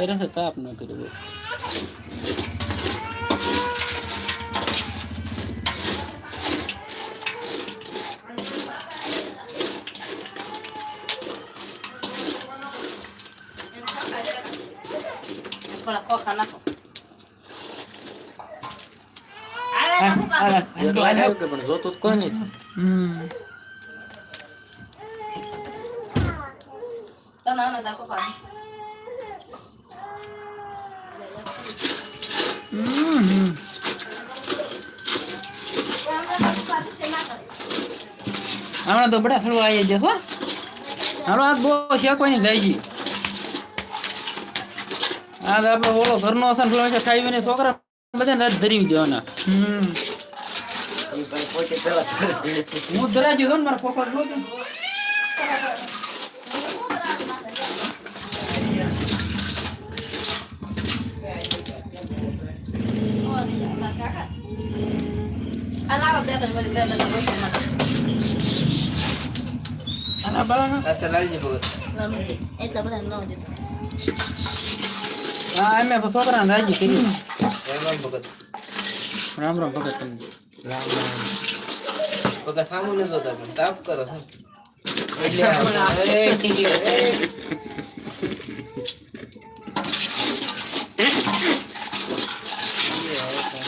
કરે છે તાપ ન કર્યો થોડા ખોખા નાખો પણ જોતું કોઈ નહીં હમ તને આને દાખો પાડી હમણાં તો બધા થોડું આવી જશે હાલો આ બહુ શેકવાની જાય છે આ તો આપણે ઓલો ઘરનો હશે ને ખાઈ ને છોકરા બધાને ધરી પેલા હું ધરાઈ ગયો ને મારા પોપટ નો આ લાવો બે ત્રણ વળી બે ત્રણ વળી નાખો. આના બાળાના આ લાલજી ભગત રમજી. એટલા બધા ન દીધા હા એમે છોકરાને રાજી કરી રામ રામ ભગત રામ રામ ભગત સામું ન જોતા તાપ કરો એટલે આ- એ,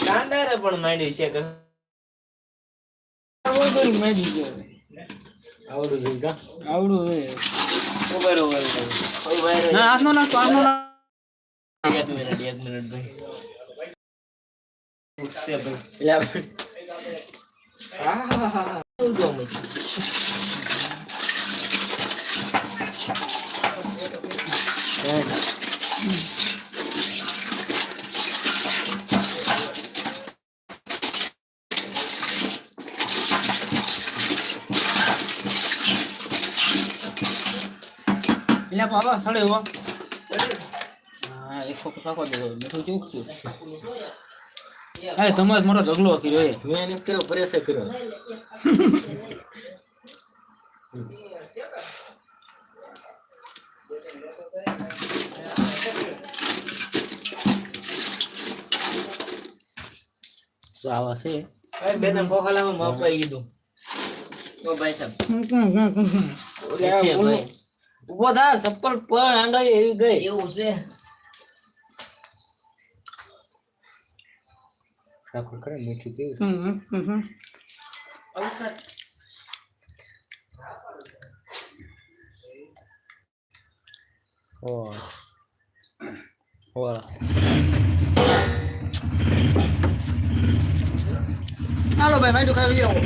કાંડારે પણ માંડ્યું છે કે આવડું મેડી ગયો આવડું જોઈ કા આવડું હે ઊભા રહો, ઊભા રહો. ઊભા રહો. ના હાથનો નાખતો હાથનો નાખ એક મિનિટ એક મિનિટ ભાઈ ઉઠશે ભાઈ આહાહાહા. શું જોવું છે? પેલા પાવા સડે હો. હા એક ખોખો ખાખો દે મીઠું ચૂક છું. હા તમારે મારો ઢગલો કર્યો એ મેં એને કેવો પ્રયાસ કર્યો. તો આવા છે? બે ત્રણ લાવવા માપ આવી ભાઈ સાહેબ. ભાઈ. ઊભો થા ચપ્પલ પણ આંગળી એવી ગઈ. એવું છે. રાખો કરે મીઠું કેવું ઓ ઓલા હાલો ભાઈ ભાઈ ખાઈ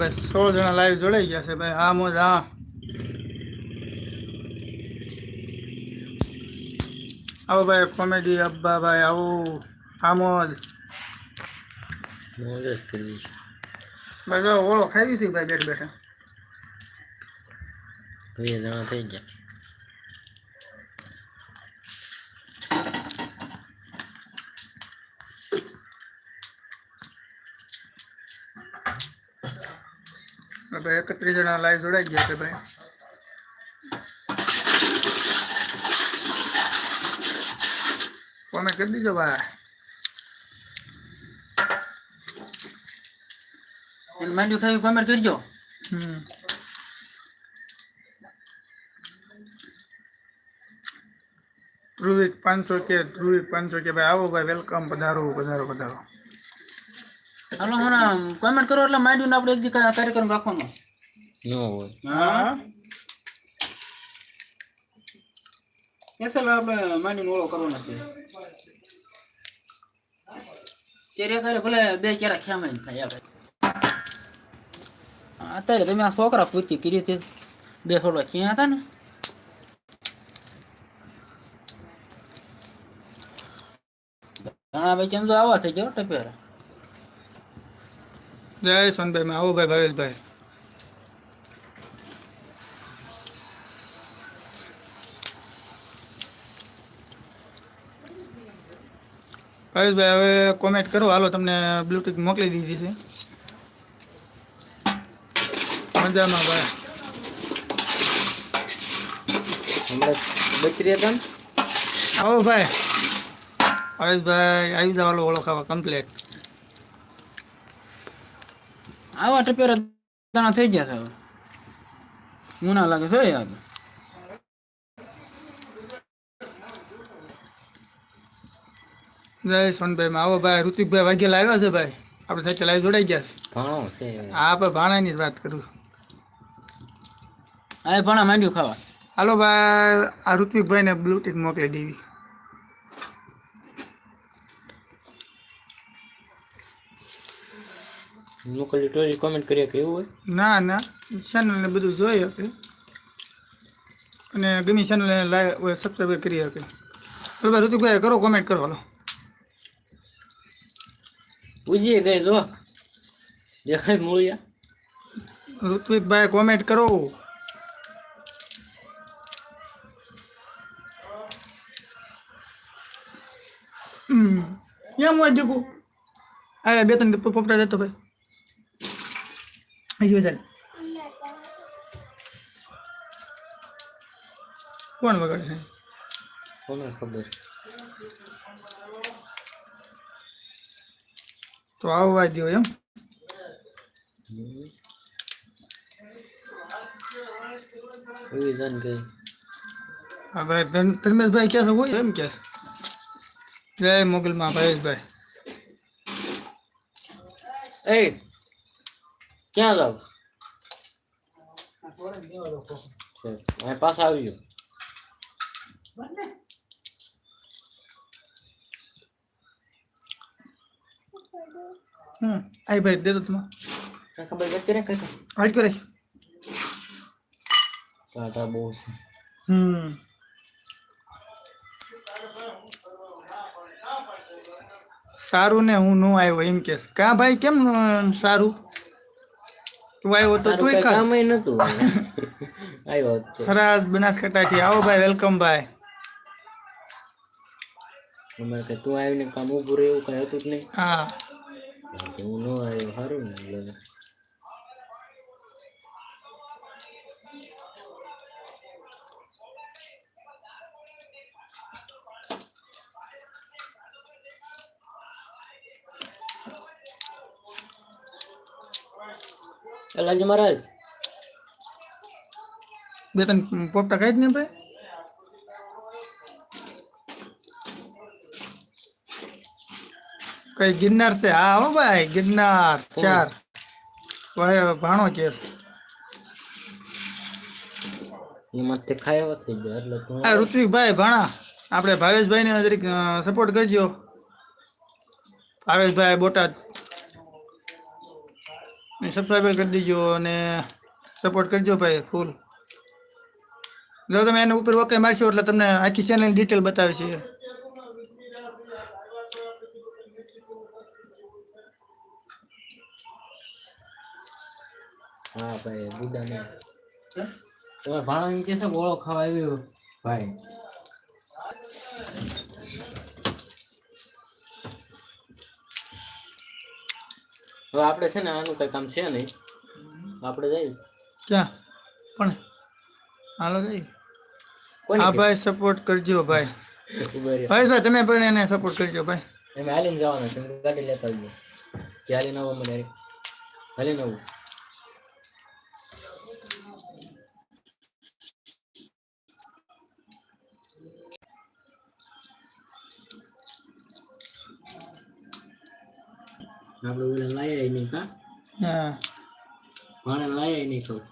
ભાઈ સોળ જણા લાઈવ જોડાઈ ગયા છે ભાઈ. હા મોજ હા. આવો ભાઈ કોમેડી અબ્બા ભાઈ આવો. હા મોજ. મોજ જ કરવી છે ભાઈ જો ઓળો ખાઈ છે ભાઈ બેઠ બેઠા. બે જણા થઈ ગયા ભાઈ એકત્રીસ જણા લાઈવ જોડાઈ ગયા છે ભાઈ. કોમેન્ટ કરી દીજો ભાઈ? માંડ્યું ખાવી કોમેન્ટ કરજો. હમ. ધ્રુવિક પાંચસો કે ધ્રુવિક પાંચસો કે ભાઈ આવો ભાઈ વેલકમ પધારો પધારો પધારો. હાલો હમણાં કોમેન્ટ કરો એટલે માંડ્યું ને આપણે એક દી કાર્યક્રમ રાખવાનો. ન હોય. હા? એસલ આપણે માંડીને ઓળો કરવો નથી કેરે કરે ભલે બે કેરા ખ્યામાં થાય અત્યારે તમે આ છોકરા પૂરતી કરી હતી. બે થોડા ક્યાં હતા ને? ઘણા ભાઈ કેમ તો આવા થઈ ગયો ટપેરા જય સોનભાઈ માં આવો ભાઈ ભાવેશભાઈ ભાવેશભાઈ હવે કોમેન્ટ કરો. હાલો તમને બ્લૂટૂથ મોકલી દીધી છે. મજામાં ભાઈ. આવો ભાઈ. હરેશભાઈ આવી જવાલો ઓળખાવા કમ્પ્લેટ આવા ટપેરા દાણા થઈ ગયા છે હવે. હું ના લાગે છે યાર જય સોનભાઈ આવો ભાઈ ઋતિકભાઈ વાઘેલા આવ્યા છે ભાઈ. આપણે સાથે લાઈવ જોડાઈ ગયા છે. હા આપણે ભાણાની જ વાત કરું છું. આ પણ માંડ્યું ખાવા. હાલો ભાઈ આ ઋત્વિકભાઈને બ્લુટીક મોકલી દેવી મોકલી સ્ટોરી કોમેન્ટ કરીએ કે એવું હોય? ના ના. ચેનલને બધું જોઈ શકે અને ગમી ચેનલને લાઈક સબસ્ક્રાઈબ કરી શકે બરાબર ભાઈ ઋતિકભાઈ કરો કોમેન્ટ કરો હાલો. પૂજીએ ગઈ જો. દેખાય મૂળિયા. ઋત્વિકભાઈ કોમેન્ટ કરો. હમ. કેમ હોય જગું? અરે બે ત્રણ પોપટા જતો ભાઈ. અહીં ચાલ કોણ વગાડે છે કોને ખબર તો આવવા દો એમ હમ. એવી જાણ ગઈ હા ભાઈ ધર્મ- ધર્મેશભાઈ ક્યાં છે હોય એમ કે જય મોગલમાં ભાઈ એ ક્યાં જાવ અહીં પાછા આવ્યો હમ આઈ ભાઈ દે દો તમે તને ખબર પડતી ને કઈ આજ કરે ટાટા બહુ છે હમ સારું ને હું નો આવ્યો એમ કે કા ભાઈ કેમ અ, સારું તું આવ્યો તો તું કામ નતું આવ્યો સરસ તે. સરાજ બનાસકાંઠાથી આવો ભાઈ વેલકમ ભાઈ. અમારે કે તું આવીને કામ ઊભું રહે એવું કઈ હતું જ નહીં. હા. હું ન આવ્યો સારું ને લાલજી મહારાજ બે ત્રણ પોપટા ખાઈ જ ને ભાઈ? કઈ ગિરનાર છે? હા હો ભાઈ ગિરનાર ચાર. ભાઈ ભાણો કે છે. એમાં તે ખાયા થઈ ગયો એટલે આ ઋત્વિકભાઈ ભાણા. આપણે ભાવેશભાઈને જરીક સપોર્ટ કરજો. ભાવેશભાઈ બોટાદ. સબસ્ક્રાઈબર કરી દીજો અને સપોર્ટ કરજો ભાઈ ફૂલ જો તમે એના ઉપર ઓકે મારશો એટલે તમને આખી ચેનલ ડિટેલ બતાવે છે. હા ભાઈ ગુડા ને તમારે ભાણો એમ કે છે ગોળો ખાવા આવ્યો? ભાઈ. હવે આપણે છે ને આનું કઈ કામ છે નહીં. આપણે જઈએ. ક્યાં? પણ હાલો જઈએ. આ ભાઈ સપોર્ટ કરજો ભાઈ. ભાઈ ભાઈ તમે પણ એને સપોર્ટ કરજો ભાઈ. એમ હાલીને જવાનું છે. ગાડી લેતા આવજો. ક્યારે નવો મને હાલીને આવું. આપણે ઓલા લાયા નહીં કા હા ભાણે લાયા નહીં કહું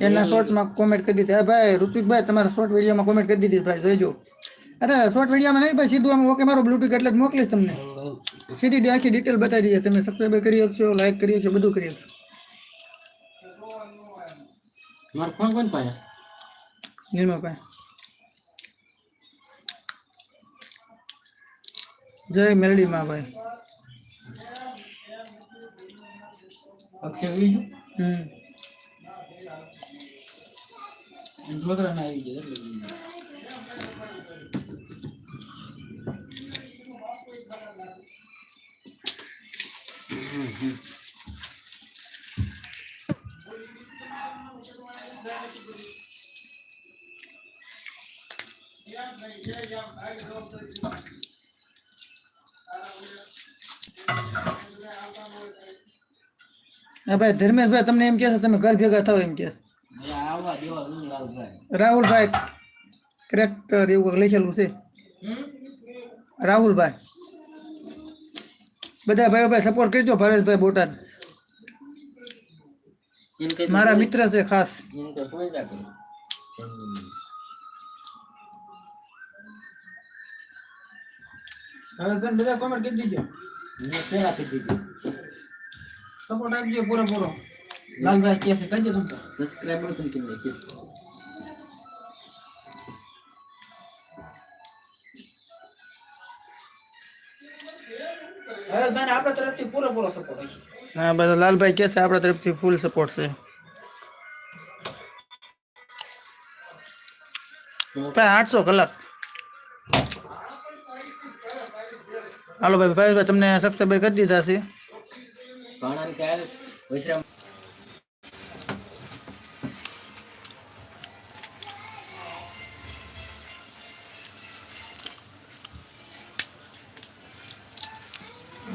એના શોર્ટમાં કોમેન્ટ કરી દીધી ભાઈ ઋત્વિકભાઈ તમારા શોર્ટ વિડીયોમાં કોમેન્ટ કરી દીધી ભાઈ જોઈજો અરે શોર્ટ વિડીયોમાં નહીં ભાઈ સીધું આમ ઓકે મારો બ્લૂટૂથ એટલે જ મોકલીશ તમને સીધી આખી ડિટેલ બતાવી દઈએ તમે સબસ્ક્રાઈબ કરી શકશો લાઈક કરી શકશો બધું કરી શકશો મારો ફોન કોણ પાસે નિર્માભાઈ જય મેલડીમાં ભાઈ અક્ષય બીજું હમ ઢોકળાના આવી ગયા એટલે હા ભાઈ ધર્મેશભાઈ તમને એમ કહે છે તમે ઘર ભેગા થાવ એમ કહે છે આવવા દેવા શું લાલભાઈ રાહુલભાઈ કરેક્ટર એવું કંઈક લખેલું છે રાહુલભાઈ બધા ભાઈઓ ભાઈ સપોર્ટ કરજો ભાવેશભાઈ બોટાદ મારા મિત્ર છે ખાસ ઇનકો કોઈ જા કરે હવે તમે બધા કોમેન્ટ કરી દીજો મેં પેલા કીધી હતી સપોર્ટ આપજો પૂરો પૂરો લાલભાઈ કે છે કહેજો તમે સબસ્ક્રાઇબર તમે તમે કીધું હવે બેન આપણા તરફથી પૂરો પૂરો સપોર્ટ હશે હા બધા લાલભાઈ કહે છે આપણા તરફથી ફૂલ સપોર્ટ છે ભાઈ આઠસો કલાક હાલો ભાઈ ભાઈ તમને સબસ્ક્રાઈબર કરી દીધા છે ઘણા ક્યારે વિશ્રામ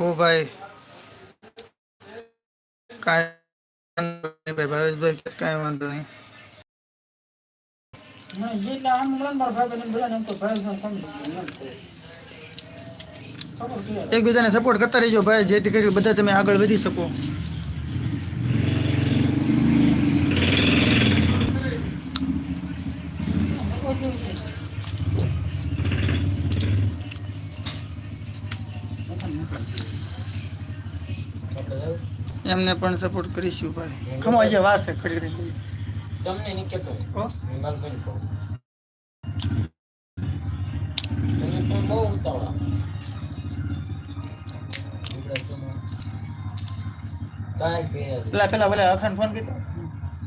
ઓ ભાઈ કાંઈ ભાઈ ભાવેશભાઈ કે કાંઈ વાંધો નહીં મને જેટલા આમ મળે ને મારા ભાઈ બહેન બધાને એકબીજાને સપોર્ટ કરતા રહેજો ભાઈ જેથી કરી બધા તમે આગળ વધી શકો. એમને પણ સપોર્ટ કરીશું ભાઈ. ખમો આજે વાત છે ખડી ખડી તમને નહીં કહેતો. પેલા પેલા પેલા અખાન ફોન કર્યો?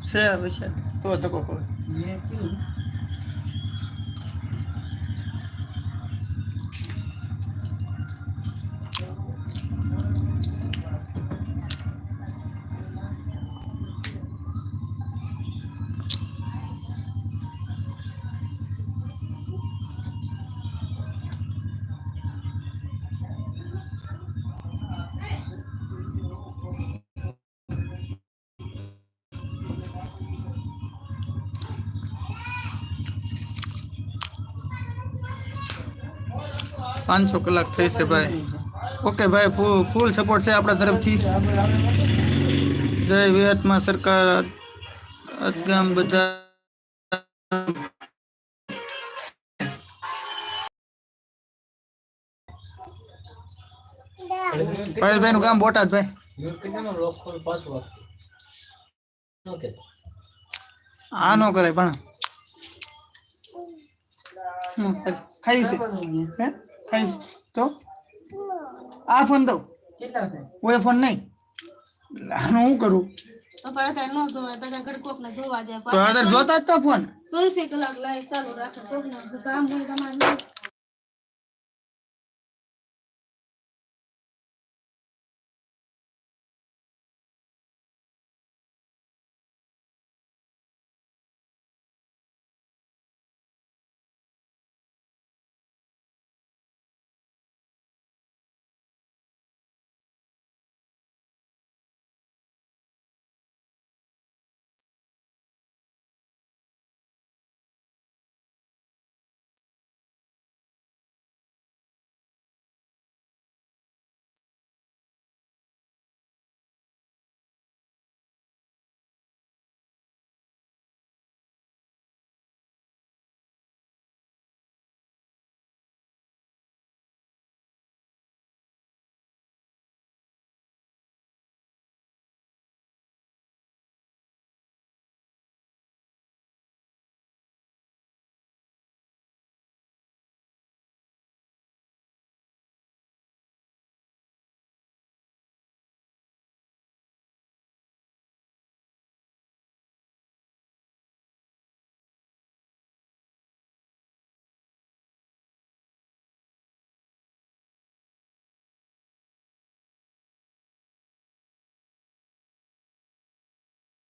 છે તો ધક્કો કરો પાંચસો કલાક થઈ છે ભાઈ. ઓકે ભાઈ ફૂલ ફૂલ સપોર્ટ છે આપણા તરફથી. આપણે આપણે જય વિહતમાં સરકાર, અદગામ બધા. ભાઈ નું ગામ બોટાદ ભાઈ. મેં કીધું ને લોકલ પાસવર્ડ નો કે આ નો કરાય પણ. ખાઈ છે. ખાઈ તો? આ ફોન દો કોઈ ફોન નહીં. આનું હું કરું? તો પણ અત્યારે નો જોવાય તો આગળ કોક ને જોવા જાય તો જોતા જ તો ફોન સોળસી કલાક લાઈટ ચાલુ રાખે કોક ને કામ હોય તમારે.